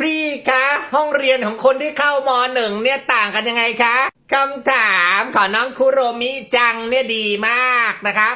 พี่คะห้องเรียนของคนที่เข้ามหนึ่งเนี่ยต่างกันยังไงคะคำถามขอน้องคุโรมิจังเนี่ยดีมากนะครับ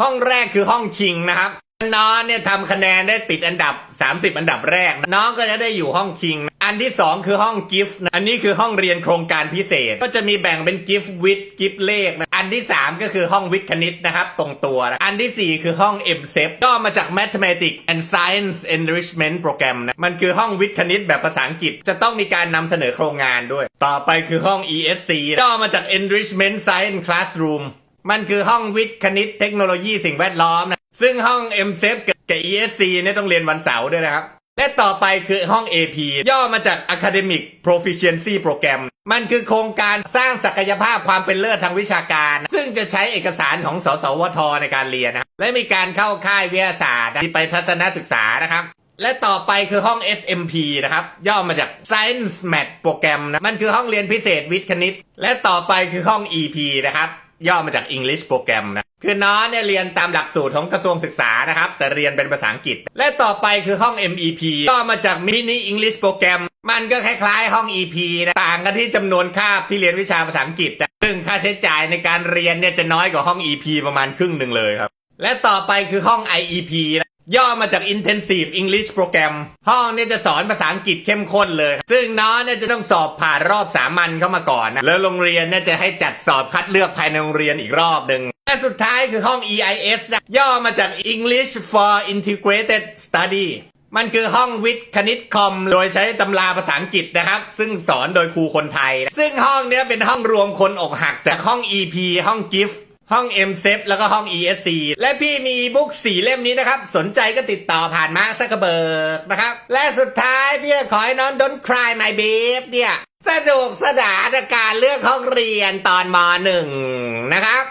ห้องแรกคือห้องคิงนะครับ น้องเนี่ยทำคะแนนได้ติดอันดับ 30 อันดับแรก น้องก็จะได้อยู่ห้องคิง อันที่ 2 คือห้องกิฟต์อันนี้คือห้องเรียนโครงการพิเศษ ก็จะมีแบ่งเป็นกิฟต์วิทกิฟต์เลขนะ นที่ 3 ก็คือห้องวิทย์คณิตนะครับ ตรงตัวนะอันทีสี่ 4 คือห้อง m s e p ก็มาจาก Mathematics and Science Enrichment Program นะ มันคือห้องวิทย์คณิตแบบภาษาอังกฤษ จะต้องมีการนำเสนอโครงงานด้วย ต่อไปคือห้อง ESC ก็มาจาก Enrichment Science Classroom มันคือห้องวิทย์คณิตเทคโนโลยีสิ่งแวดล้อมนะ ซึ่งห้อง m s e p กับ ESC เนี่ยต้องเรียนวันเสาร์ด้วยนะครับ และต่อไปคือห้อง AP ย่อมาจาก Academic Proficiency Program มันคือโครงการสร้างศักยภาพความเป็นเลิศทางวิชาการ ซึ่งจะใช้เอกสารของสสวท ในการเรียนนะและมีการเข้าค่ายวิทยาศาสตร์ที่ไปทัศนศึกษานะครับ และต่อไปคือห้อง SMP นะครับ ย่อมาจาก Science Math Program นะมันคือห้องเรียนพิเศษวิทย์คณิต และต่อไปคือห้อง EP นะครับ ย่อมาจาก English Program นะ คือน้องเนี่ยเรียนตามหลักสูตรของกระทรวงศึกษานะครับ แต่เรียนเป็นภาษาอังกฤษ และต่อไปคือห้อง MEP ย่อมาจาก Mini English Program มันก็คล้ายๆห้อง EP นะต่างกันที่จำนวนคาบที่เรียนวิชาภาษาอังกฤษซึ่งค่าใช้จ่ายในการเรียนเนี่ยจะน้อยกว่าห้อง EP ประมาณครึ่งหนึ่งเลยครับ และต่อไปคือห้อง IEP นะย่อมาจาก Intensive English Program ห้องเนี่ยจะสอนภาษาอังกฤษเข้มข้นเลย ซึ่งน้องเนี่ยจะต้องสอบผ่านรอบสามัญเข้ามาก่อนนะแล้วโรงเรียนเนี่ยจะให้จัดสอบคัดเลือกภายในโรงเรียนอีกรอบหนึ่ง และสุดท้ายคือห้อง EIS นะย่อมาจาก English for Integrated Study มันคือห้องวิทย์คณิตคอม โดยใช้ตำราภาษาอังกฤษนะครับ ซึ่งสอนโดยครูคนไทย ซึ่งห้องเนี้ยเป็นห้องรวมคนอกหักจากห้อง EP ห้อง GIFT ห้อง m s e p แล้วก็ห้อง ESC และพี่มีบุ๊กสี่เล่มนี้นะครับ สนใจก็ติดต่อผ่านมาร์คซักเกร์เบิร์กนะครับ และสุดท้ายพี่ขอให้น้อง Don't Cry My Babe เนี่ย สนุกสนานกับการเลือกห้องเรียนตอนมหนึ่งนะครับ